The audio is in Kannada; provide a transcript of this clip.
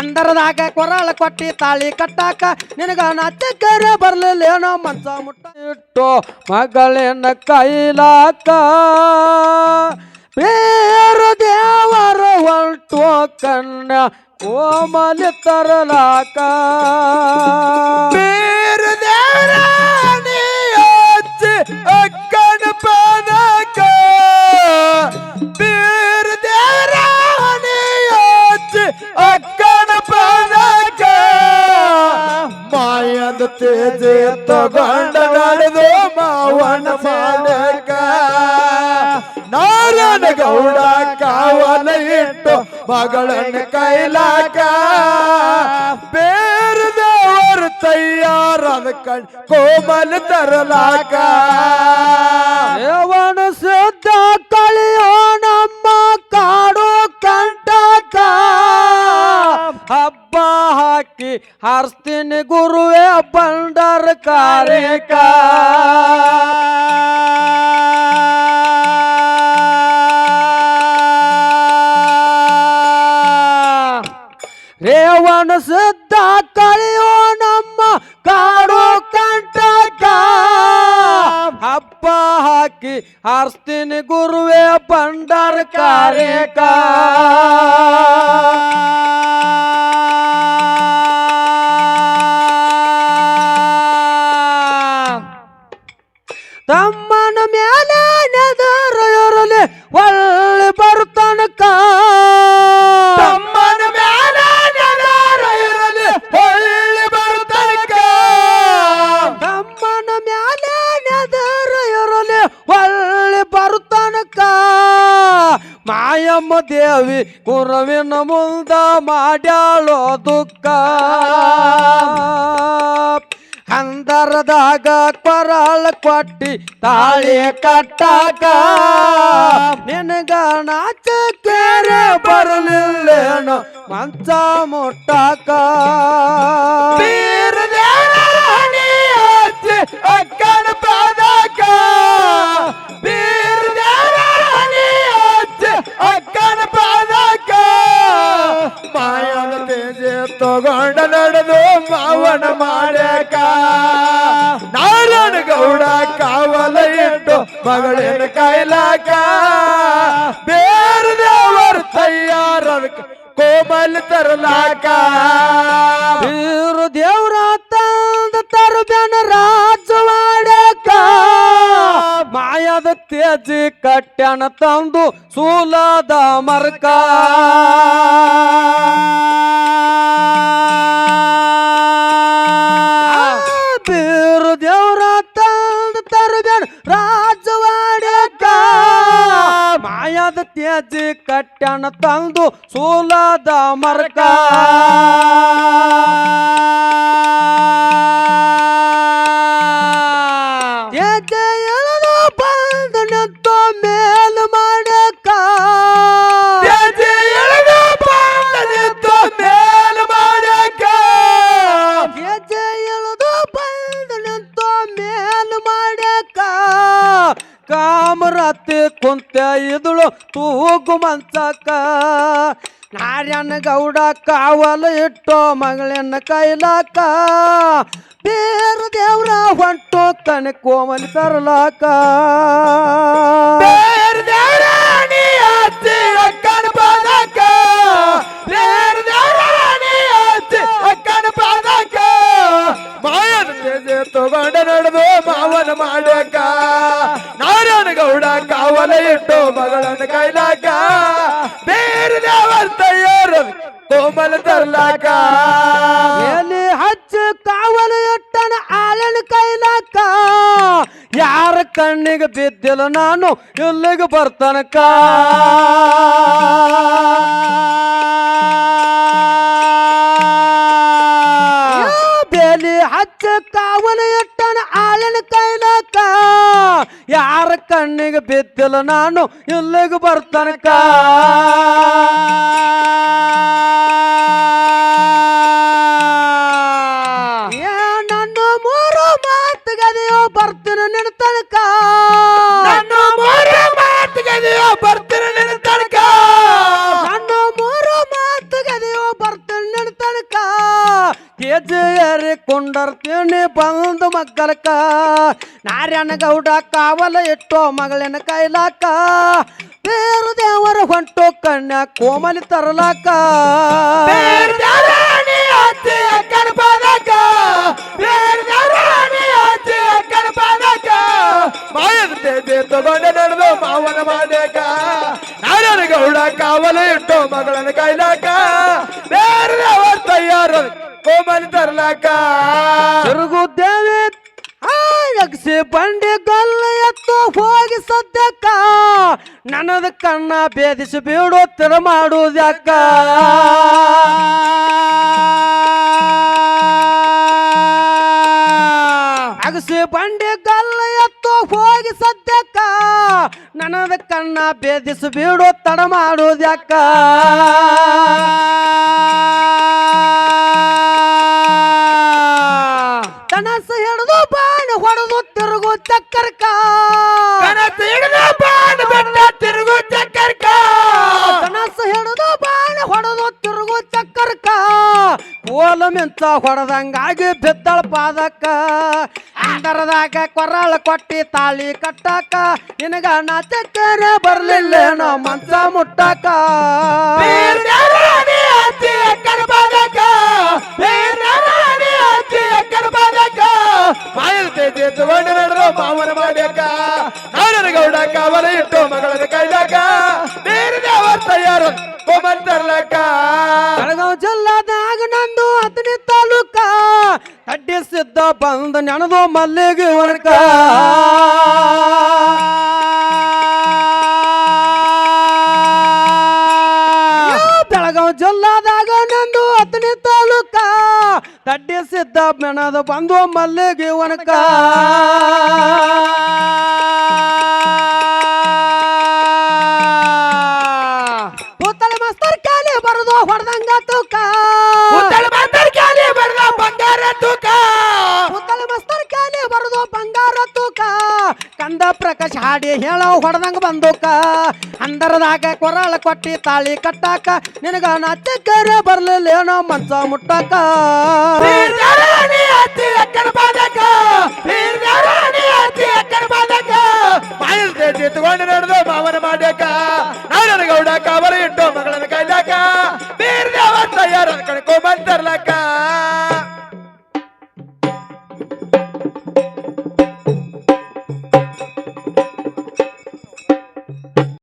ಅಂದರದಾಗ ಕೊರಳ ಕೊಟ್ಟಿ ತಾಳಿ ಕಟ್ಟಾಕ ನಿನಗ ನಾಚಕರೆ ಬರ್ಲಿಲ್ಲೇನೋ ಮಂಚ ಮುಟ್ಟ ಇಟ್ಟು ಮಗಳಿನ ಕೈಲಾಕ. ಬೇರು ದೇವರ ಹೊಂಟು ಕಣ್ಣ ಕೋಮಲಿ ತರಲಾಕ. ಬೇರು ದೇವರ ನೀ ತೇಜ ತಗೊಂಡ ನಡೆದು ಮಾವನ ಮಾಡಕ ನಾರಾಯಣ ಗೌಡ ಕಾವನ ಇಟ್ಟು ಮಗಳನ್ನ ಕೈಲಾಕ. ಬೇರೆ ದೇವರು ತಯ್ಯಾರದ ಕಣ್ ಕೋಮಲ್ ತರಲಾಕ. ದೇವನ ಸುದ್ದ ಕಳಿಯೋ ನಮ್ಮ ಕಾಡು ಕಂಟಕ. ಹಬ್ಬ ಹಾಕಿ ಹಾರಿಸ್ತೀನಿ ಗುರುವೇ ಬಂಡರ ಕಾರ್ಯಕ ರೇವಣ ಸಿದ್ಧ ಕಳಿಯೋ ನಮ್ಮ ಕಾಡು ಕಂಟಕ ಹಬ್ಬ ಹಾಕಿ ಹಾರಿಸ್ತೀನಿ ಗುರುವೇ ಬಂಡರ ಕಾರ್ಯಕ ದೇವಿ ಕುರವಿನ ಮುಂದ ಮಾಡ್ಯಾಳೋ ದುಃಖ. ಅಂದರದಾಗ ಕೊರಳ ಕೊಟ್ಟಿ ತಾಳಿ ಕಟ್ಟಾಕ ನಿನಗ ನಾಚಕೇರೆ ಬರಲಿಲ್ಲೇನು ಮಂಚ ಮುಟ್ಟಾಕ. ತಗೊಂಡ ನಡೆದು ಮಾವನ ಮಾಡ್ಯಾಕ. ನಾರಾಯಣ ಗೌಡ ಕಾವಲ ಇಟ್ಟು ಮಗಳಿನ ಕೈಲಾಕ ಬೇರೆ ದೇವರ ತಯ್ಯಾರ ಕೋಮಲ್ ತರಲಾಕ. ಬೀರು ದೇವ್ರ ತಂದ ತರುಬೇನ ರಾಜವಾಡಕ ಮಾಯದ ತೇಜಿ ಕಟ್ಟಣ ತಂದು ಸೂಲದ ಮರ್ಕ. ಸೂಲದ ಮರ್ಕ ಇದುಳು ತೂಗು ಮಂಚಕ ನಾರ್ಯನ ಗೌಡ ಕಾವಲು ಇಟ್ಟು ಮಗಳಿನ ಕೈಲಾಕ ಬೇರು ದೇವ್ರ ಹೊಂಟು ಕಣಿ ಕೋಮಲಿ ತರಲಾಕ ಬೇರೆ ದೇವರಾಣಿ ಬೇರೆ ತಯಾರ ಕೋಮಲ ತರ್ಲಾಕ. ಎಲಿ ಹಚ್ಚ ಕಾವಲು ಇಟ್ಟನ ಆಲನ ಕೈಲಾಕ. ಯಾರ ಕಣ್ಣಿಗೆ ಬಿದ್ದಿಲ್ಲ ನಾನು, ಇಲ್ಲಿಗೆ ಬರ್ತನಕ ಬೇಲಿ ಹಚ್ಚ ಕಾವಲು ಇಟ್ಟನ ಆಲನ ಕೈಲಾಕ. ಯಾರ ಕಣ್ಣಿಗೆ ಬಿದ್ದಿಲ್ಲ ನಾನು, ಇಲ್ಲಿಗೆ ಬರ್ತನಕ ಏರಿ ಕೊಂಡರ್ತೀನಿ ಬಂದು ಮಕ್ಕಳಕ್ಕ ನಾರಾಯಣ ಗೌಡ ಕಾವಲ ಇಟ್ಟೋ ಮಗಳಿನ ಕೈಲಾಕ ಬೇರು ದೇವರ ಹೊಂಟು ಕಣ್ಣ ಕೋಮಲಿ ತರಲಾಕ. ತಗೊಂಡ ನಡೆದು ಮಾವನ ಮಾಡಕ ನಾರಾಯಣ ಗೌಡ ಕಾವಲ ಇಟ್ಟು ಮಗಳನ್ನ ಕೈಲಾಕ ಬೇರೆ ತಯಾರ ಕೋಮಲಿ ತರ್ಲಾಕ. ತಿರುಗುತ್ತೇವೆ. ಯಕ್ಷಿ ಬಂಡಿ ಗಲ್ಲ ಎತ್ತು ಹೋಗಿ ಸದ್ಯಕ್ಕ. ನನದ ಕಣ್ಣ ಭೇದಿಸಿ ಬೀಡು ತರ ಮಾಡುವುದಕ್ಕ ಅಗಸಿ ಬಂಡಿ ಗಲ್ಲ ಎತ್ತು ಹೋಗಿ ಸದ್ಯಕ್ಕ. ನನದ ಕಣ್ಣ ಭೇದಿಸಿ ಬೀಡು ತಡ ಮಾಡುವುದ್ಯಾಕ ಮಿಂಚ ಹೊಡೆದಂಗಾಗಿ ಬಿದ್ದಳ ಪಾದಕ್ಕ. ಅಂದರದಾಗ ಕೊರಳ ಕೊಟ್ಟಿ ತಾಳಿ ಕಟ್ಟಕ. ನಿನಗ ನಾಚಕ್ಕರೆ ಬರ್ಲಿಲ್ಲೇನೋ ಮಂಚ ಮುಟ್ಟಾಕ. ಮಾವನ ಮಾಡ್ಯಾಕ. ನಾರಾಯಣ ಗೌಡ ಕಾವಲ ಇಟ್ಟು ಮಗಳನ್ನ ಕೈಲಾಕ ಬೇರೆ ದೇವರ ತಯಾರು ಕೋಮನ್ ತರ್ಲಾಕ ಬೆಳಗಾವ್ ಜಿಲ್ಲಾದಾಗ ಬಂದ ನೆನದು ಮಲ್ಲಿಗೆ ಒಣಕ ಬೆಳಗಾವ್ ಜಿಲ್ಲಾದಾಗ ನಂದು ಹತ್ತನೇ ತಾಲೂಕ. ತಡ್ಡಿ ಸಿದ್ದ ಬೆಣದ ಬಂದು ಮಲ್ಲಿಗೆ ಒಣಕ ಕೂತಲೆ ಮಾಸ್ತರ್ ಕಾಲಿ ಬರದು ಹೊಡೆದಂಗ ತೂಕ. ಕಾಲಿ ಬರದು ಬಂಗಾರ ತೂಕ. ಕಂದ ಶಾಡಿ ಹೇಳೋ ಹೊಡೆದಂಗ ಬಂದೂಕ. ಅಂದರದಾಗ ಕೊರಳ ಕೊಟ್ಟಿ ತಾಳಿ ಕಟ್ಟಾಕ. ನಿನಗ ನಾಚಕ್ಕರೆ ಬರ್ಲಿಲ್ಲ ಏನೋ ಮಂಚ ಮುಟ್ಟಾಕ. ತಗೊಂಡು ನಡೆದು ಮಾವನ ಮಾಡ್ಯಾಕ. ನಾರಾಯಣ ಗೌಡ ಕಾವಲ ಇಟ್ಟು ಮಗಳನ್ನ ಕೈಲಾಕ ಬೇರೆ ದೇವರ ತಯಾರ ಕಣ್ಕೊ ಬಂತರ್ಲಕ್ಕ